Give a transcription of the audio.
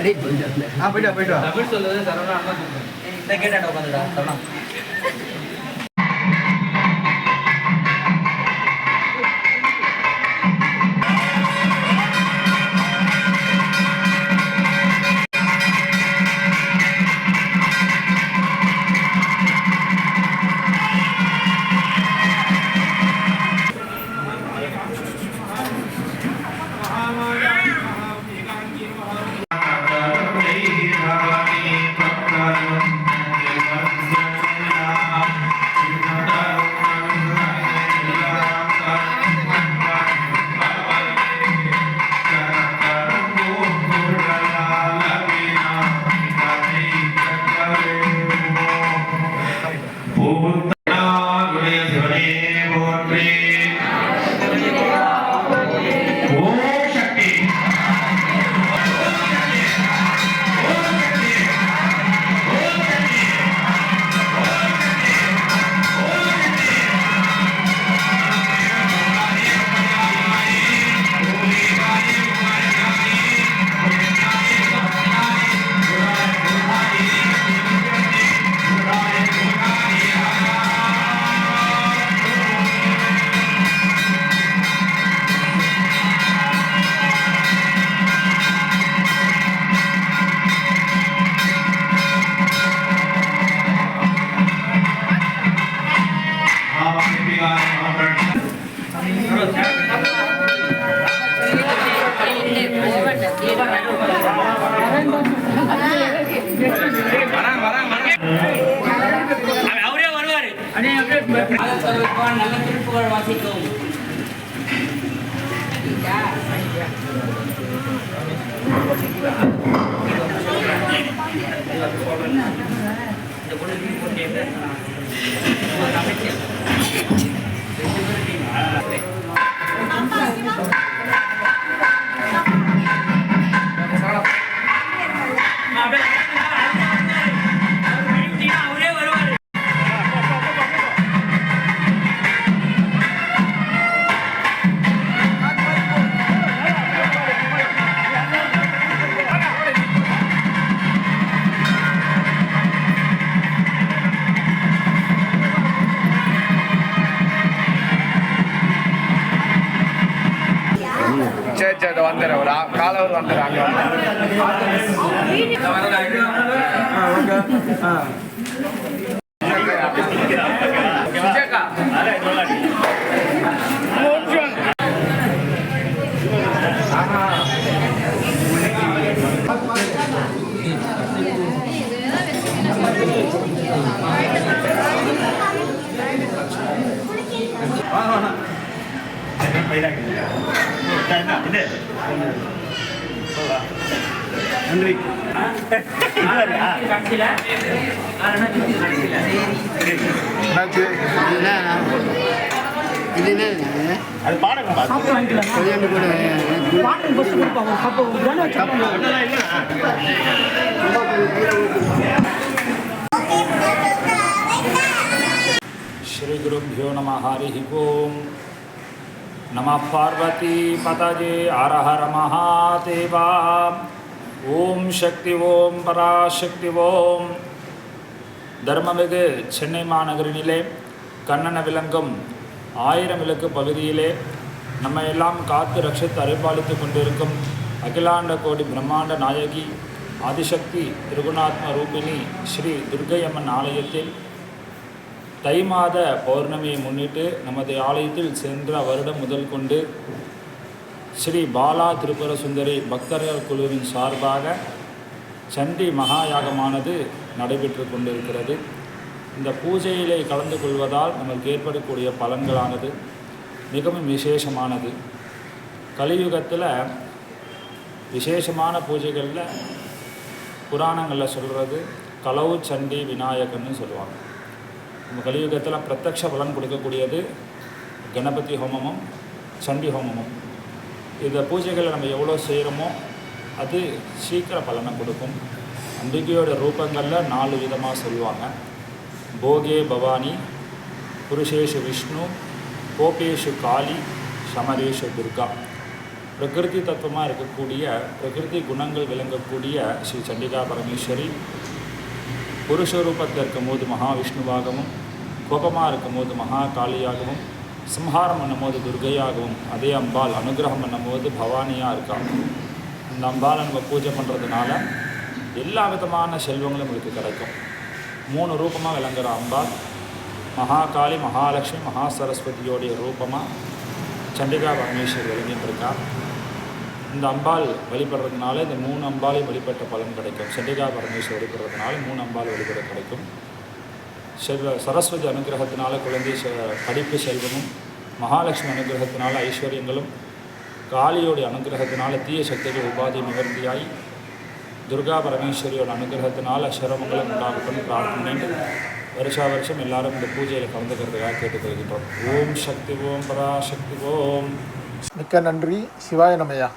ஆ போயிட்டு போயிட்டு தமிழ் சொல்லுவது சரவணா அண்ணா கூப்பிடுறேன் இந்த கேட்டாண்ட உட்காந்துடா சரவணா. நல்ல திருப்புகழ் வாசிக்கும் இந்த பொண்ணு லீவ் சரி சரி வந்துடுறேன் ஒரு ஆ- காலவர் வந்துடுறேன் அங்கே நன்றி. இது என்ன அது நம ஹரி ஓம். नमः पार्वतीपतये हर हर महादेवा ஓம் சக்தி ஓம் பராசக்தி ஓம் தர்மமிகு சென்னை மாநகரினிலே கண்ணன விளங்கும் ஆயிரம் விளக்கு பகுதியிலே நம்ம எல்லாம் காத்து ரட்சித்து அருள்பாலித்து கொண்டிருக்கும் அகிலாண்ட கோடி பிரம்மாண்ட நாயகி ஆதிசக்தி திருகுணாத்ம ரூபிணி ஸ்ரீ துர்க்கையம்மன் ஆலயத்தில் தை மாத பௌர்ணமியை முன்னிட்டு நமது ஆலயத்தில் சென்ற வருடம் முதல் கொண்டு ஸ்ரீ பாலா திரிபுர சுந்தரி பக்தர்கள் குழுவின் சார்பாக சண்டி மகாயாகமானது நடைபெற்று கொண்டிருக்கிறது. இந்த பூஜையிலே கலந்து கொள்வதால் நமக்கு ஏற்படக்கூடிய பலன்களானது மிகவும் விசேஷமானது. கலியுகத்தில் விசேஷமான பூஜைகளில் புராணங்களில் சொல்கிறது கலவு சண்டி விநாயகன்னு சொல்லுவாங்க. நம்ம கலியுகத்தில் பிரத்யக்ஷ பலன் கொடுக்கக்கூடியது கணபதி ஹோமமும் சண்டி ஹோமமும். இந்த பூஜைகளை நம்ம எவ்வளோ செய்கிறோமோ அது சீக்கிர பலனை கொடுக்கும். அம்பிகையோட ரூபங்களில் நாலு விதமாக சொல்லுவாங்க. போகே பவானி புருஷேஷு விஷ்ணு கோபேஷு காளி சமரேஷு துர்கா. பிரகிருதி தத்துவமாக இருக்கக்கூடிய பிரகிருதி குணங்கள் விளங்கக்கூடிய ஸ்ரீ சண்டிகா பரமேஸ்வரி புருஷ ரூபத்தில் இருக்கும்போது மகாவிஷ்ணுவாகவும் கோபமாக இருக்கும்போது மகா காளியாகவும் சம்ஹாரம் பண்ணும்போது துர்கையாகவும் அதே அம்பாள் அனுகிரகம் பண்ணும்போது பவானியாக இருக்காங்க இந்த அம்பாளை நம்ம பூஜை பண்ணுறதுனால எல்லா விதமான செல்வங்களும் உங்களுக்கு கிடைக்கும். மூணு ரூபமாக விளங்குற அம்பாள் மகாகாளி மகாலட்சுமி மகா சரஸ்வதியோடைய ரூபமாக சண்டிகா பரமேஸ்வர் விளங்கிட்டு இருக்கா இந்த அம்பாள் வழிபடுறதுனால இந்த மூணு அம்பாலையும் வழிபட்ட பலன் கிடைக்கும். சண்டிகா பரமேஸ்வரி வழிபடுறதுனால மூணு அம்பாள் வழிபட கிடைக்கும். செல்வ சரஸ்வதி அனுகிரகத்தினால குழந்தை செ படிப்பு செல்வமும் மகாலட்சுமி அனுகிரகத்தினால ஐஸ்வர்யங்களும் காளியோடைய அனுகிரகத்தினால தீய சக்திகள் உபாதி நிவர்த்தியாய் துர்கா பரமேஸ்வரியோட அனுகிரகத்தினால சிரமங்களும் உண்டாகட்டும் பிரார்த்தனை வருஷா வருஷம் எல்லாரும் இந்த பூஜையில் கலந்துக்கிறதுக்காக கேட்டுக்கொள்கின்றோம். ஓம் சக்தி ஓம் பராசக்தி ஓம். மிக்க நன்றி. சிவாய நமையா.